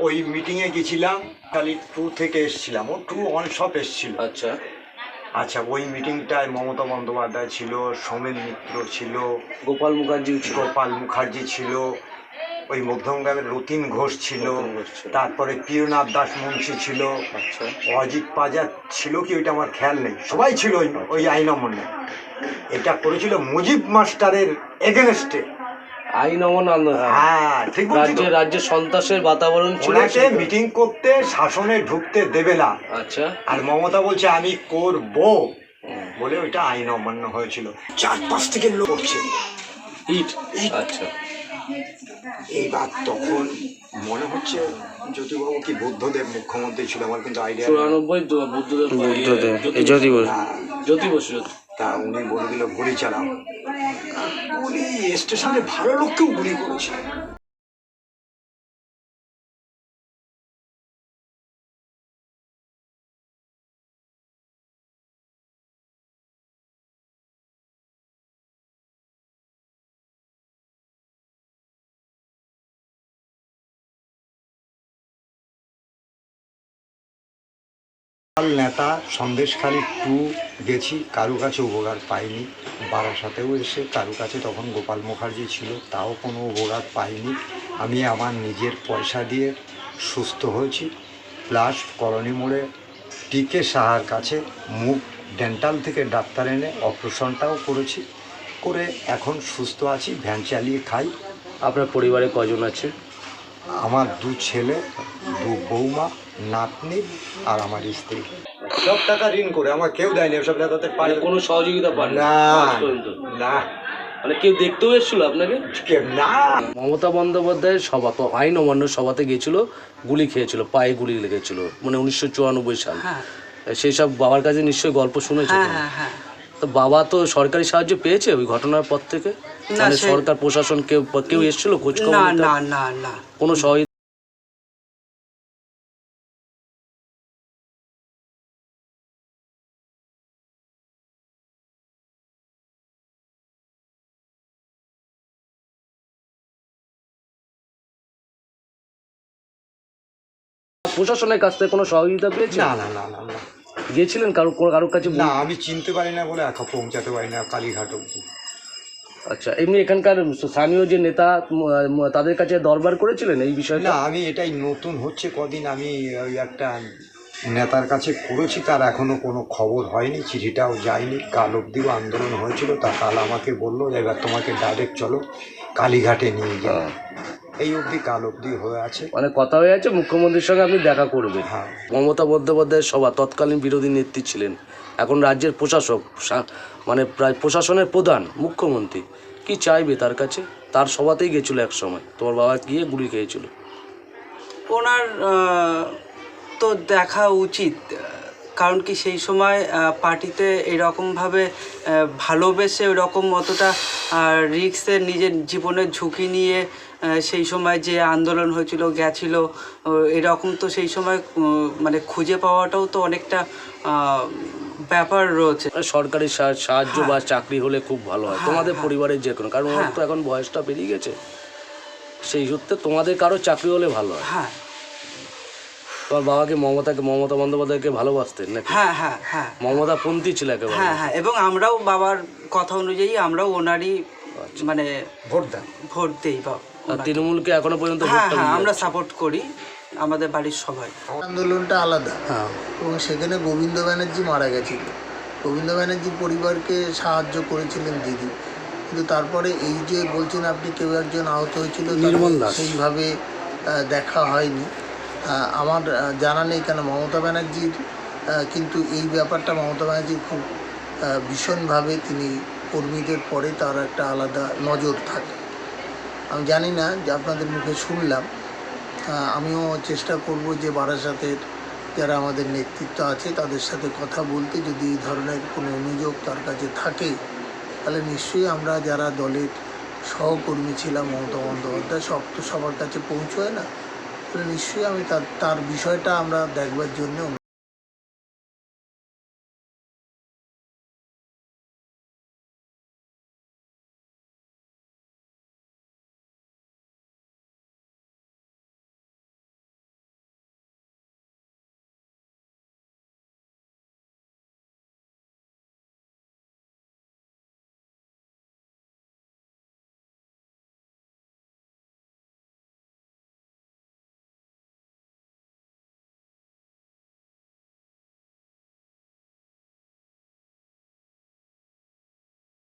ওই মিটিংয়ে গেছিলাম খালি টু থেকে এসছিলাম ও টু অন সব এসছিল। আচ্ছা। আচ্ছা ওই মিটিংটায় মমতা বন্দ্যোপাধ্যায় ছিল সোমেন মিত্র ছিল গোপাল মুখার্জি গোপাল মুখার্জি ছিল ওই ঘোষ ছিল রতিন ঘোষ ছিল। তারপরে প্রিয়নাথ দাস মুন্সি ছিল। আচ্ছা। অজিত পাজার ছিল কি ওইটা আমার খেয়াল নেই। সবাই ছিল ওই ওই আইন অমনে এটা করেছিল মুজিব মাস্টারের এগেনস্টে আইন অমন আন্দোলন হ্যাঁ ঠিক রাজ্যে রাজ্যে সন্ত্রাসের বাতাবরণ ছিল মিটিং করতে শাসনে ঢুকতে দেবে না। আচ্ছা। আর মমতা বলছে আমি করব। বলে ওইটা আইন অমান্য হয়েছিল। চার পাঁচ থেকে লোক করছে ইট। আচ্ছা। এইবার তখন মনে হচ্ছে জ্যোতিবাবু কি বুদ্ধদেব মুখ্যমন্ত্রী ছিল আমার কিন্তু আইডিয়া চুরানব্বই বুদ্ধদেব বুদ্ধদেব জ্যোতি- এই জ্যোতি বসু তা উনি বলে দিল গুলি চালাও। 우리 스테션에 발을 놓고 우리 그러지. লাল নেতা সন্দেশখালী টু গেছি কারু কাছে উপকার পাইনি। বারাসাতেও এসে কারু কাছে তখন গোপাল মুখার্জি ছিল তাও কোনো উপকার পাইনি। আমি আমার নিজের পয়সা দিয়ে সুস্থ হয়েছি। প্লাস কলোনি মোড়ে টিকে সাহার কাছে মুখ ডেন্টাল থেকে ডাক্তার এনে অপারেশনটাও করেছি। করে এখন সুস্থ আছি ভ্যান চালিয়ে খাই। আপনার পরিবারে কজন আছে? আমার দু ছেলে দু বৌমা নাতনি আর আমার স্ত্রী। সব টাকা ঋণ করে আমার কেউ দেয়নি ওসব টাকাতে পারে মানে কোনো সহযোগিতা পান না না। মানে কেউ দেখতেও এসেছিল আপনাকে? না। মমতা বন্দ্যোপাধ্যায়ের সভা তো আইন অমান্য সভাতে গিয়েছিল গুলি খেয়েছিল পায়ে গুলি লেগেছিল মানে উনিশশো চুরানব্বই সাল। সেই সব বাবার কাছে নিশ্চয়ই গল্প শুনেছে হ্যাঁ তো? হ্যাঁ হ্যাঁ। তো বাবা তো সরকারি সাহায্য পেয়েছে ওই ঘটনার পর থেকে? মানে সরকার প্রশাসন কেউ কেউ এসেছিল খোঁজ খবর না? না না না। কোনো সহায়তা প্রশাসনের কাছ থেকে কোনো সহযোগিতা পেয়েছে না না না না না। গিয়েছিলেন কারও কারোর কাছে না আমি চিনতে পারি না বলে একা পৌঁছাতে পারি না কালীঘাট অব্দি আচ্ছা এমনি এখানকার স্থানীয় যে নেতা তাদের কাছে দরবার করেছিলেন এই বিষয়টা? না আমি এটাই নতুন হচ্ছে কদিন আমি ওই একটা নেতার কাছে করেছি তার এখনও কোনো খবর হয়নি চিঠিটাও যায়নি। কাল অব্দিও আন্দোলন হয়েছিল তা কাল আমাকে বলল যে এবার তোমাকে ডাইরেক্ট চলো কালীঘাটে নিয়ে যাও। এই অবধি কাল অবধি হয়ে আছে। মানে কথা হয়ে আছে মুখ্যমন্ত্রীর সঙ্গে আপনি দেখা করবেন। হ্যাঁ। মমতা বন্দ্যোপাধ্যায়ের সভা তৎকালীন বিরোধী নেত্রী ছিলেন। এখন রাজ্যের প্রশাসক মানে প্রায় প্রশাসনের প্রধান মুখ্যমন্ত্রী। কি চাইবে তার কাছে? তার সভাতেই গেছিল এক সময়। তোমার বাবা গিয়ে গুলি খেয়েছিল। ওনার তো দেখা উচিত। কারণ কি সেই সময় পার্টিতে এরকমভাবে ভালোবেসে ওরকম অতটা রিক্সে নিজের জীবনের ঝুঁকি নিয়ে সেই সময় যে আন্দোলন হয়েছিল গেছিল এরকম তো সেই সময় মানে খুঁজে পাওয়াটাও তো অনেকটা ব্যাপার রয়েছে। সরকারি সাহায্য বা চাকরি হলে খুব ভালো হয়। হ্যাঁ, তোমাদের হ্যাঁ। পরিবারের যে কোনো কারণ ওর হ্যাঁ। তো এখন বয়সটা পেরিয়ে গেছে। সেই সূত্রে তোমাদের কারও চাকরি হলে ভালো হয়। হ্যাঁ। তোমার বাবাকে মমতাকে মমতা বন্দ্যোপাধ্যায়কে ভালোবাসতেন নাকি? হ্যাঁ হ্যাঁ হ্যাঁ। মমতা পন্থী ছিল একেবারে। হ্যাঁ হ্যাঁ এবং আমরাও বাবার কথা অনুযায়ী আমরাও ওনারই মানে ভোট দেন। ভোট দেই বা আর তৃণমূলকে এখনও পর্যন্ত হ্যাঁ হ্যাঁ আমরা সাপোর্ট করি আমাদের বাড়ির সবাই। আন্দোলনটা আলাদা। হ্যাঁ। এবং সেখানে গোবিন্দ ব্যানার্জি মারা গেছিল। গোবিন্দ ব্যানার্জি পরিবারকে সাহায্য করেছিলেন দিদি। কিন্তু তারপরে এই যে বলছেন আপনি কেউ একজন আহত হয়েছিল সেইভাবে দেখা হয়নি। আমার জানা নেই কেন মমতা ব্যানার্জির কিন্তু এই ব্যাপারটা মমতা ব্যানার্জির খুব ভীষণভাবে তিনি কর্মীদের পরে তার একটা আলাদা নজর থাকে। আমি জানি না, যে আপনাদের মুখে শুনলাম। আমিও চেষ্টা করব যে বারাসাতের যারা আমাদের নেতৃত্ব আছে, তাদের সাথে কথা বলতে। যদি এই ধরনের কোনো অনুযোগ তার কাছে থাকে, তাহলে নিশ্চয়ই আমরা যারা দলের সহকর্মী ছিলাম, মমতা বন্দ্যোপাধ্যায়, সব তো সবার কাছে পৌঁছয় না। তাহলে নিশ্চয়ই আমি তার তার বিষয়টা আমরা দেখবার জন্য